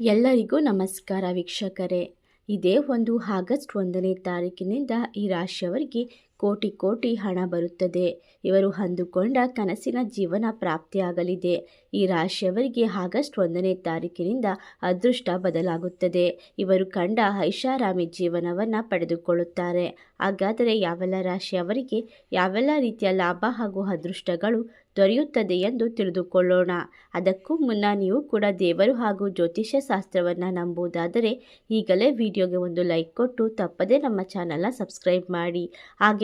ಎಲ್ಲರಿಗೂ ನಮಸ್ಕಾರ ವೀಕ್ಷಕರೇ. ಇದೇ ಒಂದು ಆಗಸ್ಟ್ ಒಂದನೇ ತಾರೀಕಿನಿಂದ ಈ ರಾಶಿಯವರಿಗೆ ಕೋಟಿ ಕೋಟಿ ಹಣ ಬರುತ್ತದೆ. ಇವರು ಅಂದುಕೊಂಡ ಕನಸಿನ ಜೀವನ ಪ್ರಾಪ್ತಿಯಾಗಲಿದೆ. ಈ ರಾಶಿಯವರಿಗೆ ಆಗಸ್ಟ್ ಒಂದನೇ ತಾರೀಕಿನಿಂದ ಅದೃಷ್ಟ ಬದಲಾಗುತ್ತದೆ. ಇವರು ಕಂಡ ಐಷಾರಾಮಿ ಜೀವನವನ್ನು ಪಡೆದುಕೊಳ್ಳುತ್ತಾರೆ. ಹಾಗಾದರೆ ಯಾವೆಲ್ಲ ರಾಶಿಯವರಿಗೆ ಯಾವೆಲ್ಲ ರೀತಿಯ ಲಾಭ ಹಾಗೂ ಅದೃಷ್ಟಗಳು ದೊರೆಯುತ್ತದೆ ಎಂದು ತಿಳಿದುಕೊಳ್ಳೋಣ. ಅದಕ್ಕೂ ಮುನ್ನ ನೀವು ಕೂಡ ದೇವರು ಹಾಗೂ ಜ್ಯೋತಿಷ್ಯ ಶಾಸ್ತ್ರವನ್ನು ನಂಬುವುದಾದರೆ ಈಗಲೇ ವಿಡಿಯೋಗೆ ಒಂದು ಲೈಕ್ ಕೊಟ್ಟು ತಪ್ಪದೇ ನಮ್ಮ ಚಾನಲ್ನ ಸಬ್ಸ್ಕ್ರೈಬ್ ಮಾಡಿ. ಹಾಗೆ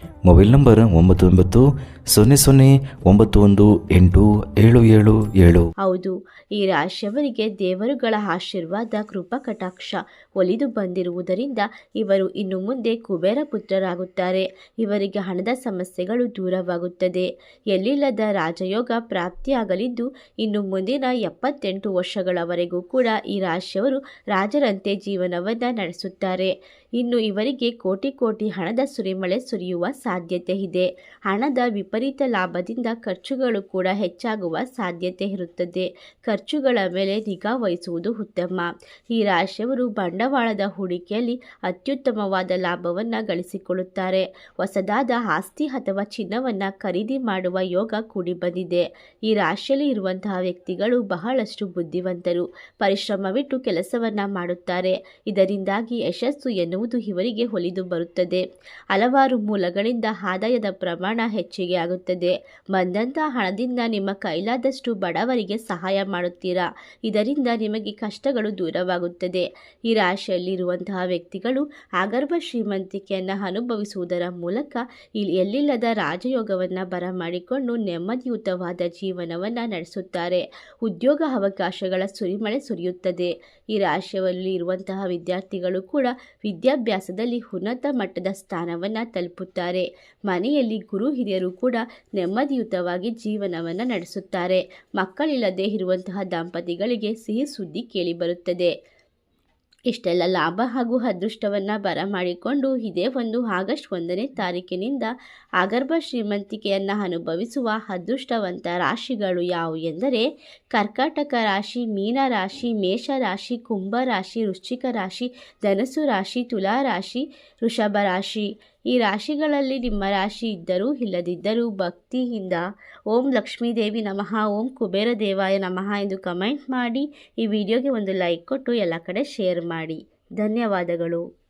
ಮೊಬೈಲ್ ನಂಬರ್ ಒಂಬತ್ತು ಒಂಬತ್ತು ಸೊನ್ನೆ ಸೊನ್ನೆ ಒಂಬತ್ತು ಒಂದು ಎಂಟು ಏಳು ಏಳು ಏಳು. ಹೌದು, ಈ ರಾಶಿಯವರಿಗೆ ದೇವರುಗಳ ಆಶೀರ್ವಾದ, ಕೃಪಾ, ಕಟಾಕ್ಷ ಒಲಿದು ಬಂದಿರುವುದರಿಂದ ಇವರು ಇನ್ನು ಮುಂದೆ ಕುಬೇರ ಪುತ್ರರಾಗುತ್ತಾರೆ. ಇವರಿಗೆ ಹಣದ ಸಮಸ್ಯೆಗಳು ದೂರವಾಗುತ್ತದೆ. ಎಲ್ಲಿಲ್ಲದ ರಾಜಯೋಗ ಪ್ರಾಪ್ತಿಯಾಗಲಿದ್ದು, ಇನ್ನು ಮುಂದಿನ ಎಪ್ಪತ್ತೆಂಟು ವರ್ಷಗಳವರೆಗೂ ಕೂಡ ಈ ರಾಶಿಯವರು ರಾಜರಂತೆ ಜೀವನವನ್ನು ನಡೆಸುತ್ತಾರೆ. ಇನ್ನು ಇವರಿಗೆ ಕೋಟಿ ಕೋಟಿ ಹಣದ ಸುರಿಮಳೆ ಸುರಿಯುವ ಸಾಧ್ಯತೆ ಇದೆ. ಹಣದ ವಿಪರೀತ ಲಾಭದಿಂದ ಖರ್ಚುಗಳು ಕೂಡ ಹೆಚ್ಚಾಗುವ ಸಾಧ್ಯತೆ ಇರುತ್ತದೆ. ಖರ್ಚುಗಳ ಮೇಲೆ ನಿಗಾ ವಹಿಸುವುದು ಉತ್ತಮ. ಈ ರಾಶಿಯವರು ಬಂಡವಾಳದ ಹೂಡಿಕೆಯಲ್ಲಿ ಅತ್ಯುತ್ತಮವಾದ ಲಾಭವನ್ನು ಗಳಿಸಿಕೊಳ್ಳುತ್ತಾರೆ. ಹೊಸದಾದ ಆಸ್ತಿ ಅಥವಾ ಚಿನ್ನವನ್ನು ಖರೀದಿ ಮಾಡುವ ಯೋಗ ಕೂಡಿ ಬಂದಿದೆ. ಈ ರಾಶಿಯಲ್ಲಿ ಇರುವಂತಹ ವ್ಯಕ್ತಿಗಳು ಬಹಳಷ್ಟು ಬುದ್ಧಿವಂತರು. ಪರಿಶ್ರಮವಿಟ್ಟು ಕೆಲಸವನ್ನು ಮಾಡುತ್ತಾರೆ. ಇದರಿಂದಾಗಿ ಯಶಸ್ಸು ಎನ್ನುವುದು ಇವರಿಗೆ ಒಲಿದು ಬರುತ್ತದೆ. ಹಲವಾರು ಮೂಲಗಳಿಂದ ಆದಾಯದ ಪ್ರಮಾಣ ಹೆಚ್ಚಿಗೆ ಆಗುತ್ತದೆ. ಬಂದಂಥ ಹಣದಿಂದ ನಿಮ್ಮ ಕೈಲಾದಷ್ಟು ಬಡವರಿಗೆ ಸಹಾಯ ಮಾಡುತ್ತೀರಾ? ಇದರಿಂದ ನಿಮಗೆ ಕಷ್ಟಗಳು ದೂರವಾಗುತ್ತದೆ. ಈ ರಾಶಿಯಲ್ಲಿರುವಂತಹ ವ್ಯಕ್ತಿಗಳು ಆಗರ್ಭ ಶ್ರೀಮಂತಿಕೆಯನ್ನು ಅನುಭವಿಸುವುದರ ಮೂಲಕ ಇಲ್ಲಿ ಎಲ್ಲಿಲ್ಲದ ರಾಜಯೋಗವನ್ನು ಬರಮಾಡಿಕೊಂಡು ನೆಮ್ಮದಿಯುತವಾದ ಜೀವನವನ್ನು ನಡೆಸುತ್ತಾರೆ. ಉದ್ಯೋಗ ಅವಕಾಶಗಳ ಸುರಿಮಳೆ ಸುರಿಯುತ್ತದೆ. ಈ ರಾಶಿಯಲ್ಲಿ ಇರುವಂತಹ ವಿದ್ಯಾರ್ಥಿಗಳು ಕೂಡ ವಿದ್ಯಾಭ್ಯಾಸದಲ್ಲಿ ಉನ್ನತ ಮಟ್ಟದ ಸ್ಥಾನವನ್ನು ತಲುಪುತ್ತಾರೆ. ಮನೆಯಲ್ಲಿ ಗುರು ಹಿರಿಯರು ಕೂಡ ನೆಮ್ಮದಿಯುತವಾಗಿ ಜೀವನವನ್ನು ನಡೆಸುತ್ತಾರೆ. ಮಕ್ಕಳಿಲ್ಲದೆ ಇರುವಂತಹ ದಂಪತಿಗಳಿಗೆ ಸಿಹಿ ಸುದ್ದಿ ಕೇಳಿಬರುತ್ತದೆ ಇಷ್ಟೆಲ್ಲ ಲಾಭ ಹಾಗೂ ಅದೃಷ್ಟವನ್ನು ಬರಮಾಡಿಕೊಂಡು ಇದೇ ಒಂದು ಆಗಸ್ಟ್ ಒಂದನೇ ತಾರೀಕಿನಿಂದ ಅಗರ್ಭ ಶ್ರೀಮಂತಿಕೆಯನ್ನು ಅನುಭವಿಸುವ ಅದೃಷ್ಟವಂತ ರಾಶಿಗಳು ಯಾವು ಎಂದರೆ, ಕರ್ಕಾಟಕ ರಾಶಿ, ಮೀನ ರಾಶಿ, ಮೇಷ ರಾಶಿ, ಕುಂಭ ರಾಶಿ, ವೃಶ್ಚಿಕ ರಾಶಿ ಧನಸು ರಾಶಿ, ತುಲಾ ರಾಶಿ, ವೃಷಭ ರಾಶಿ ಈ ರಾಶಿಗಳಲ್ಲಿ ನಿಮ್ಮ ರಾಶಿ ಇದ್ದರೂ ಇಲ್ಲದಿದ್ದರೂ ಭಕ್ತಿಯಿಂದ ಓಂ ಲಕ್ಷ್ಮೀದೇವಿ ನಮಃ, ಓಂ ಕುಬೇರ ದೇವಾಯ ನಮಃ ಎಂದು ಕಮೆಂಟ್ ಮಾಡಿ ಈ ವಿಡಿಯೋಗೆ ಒಂದು ಲೈಕ್ ಕೊಟ್ಟು ಎಲ್ಲ ಕಡೆ ಶೇರ್ ಮಾಡಿ. ಧನ್ಯವಾದಗಳು.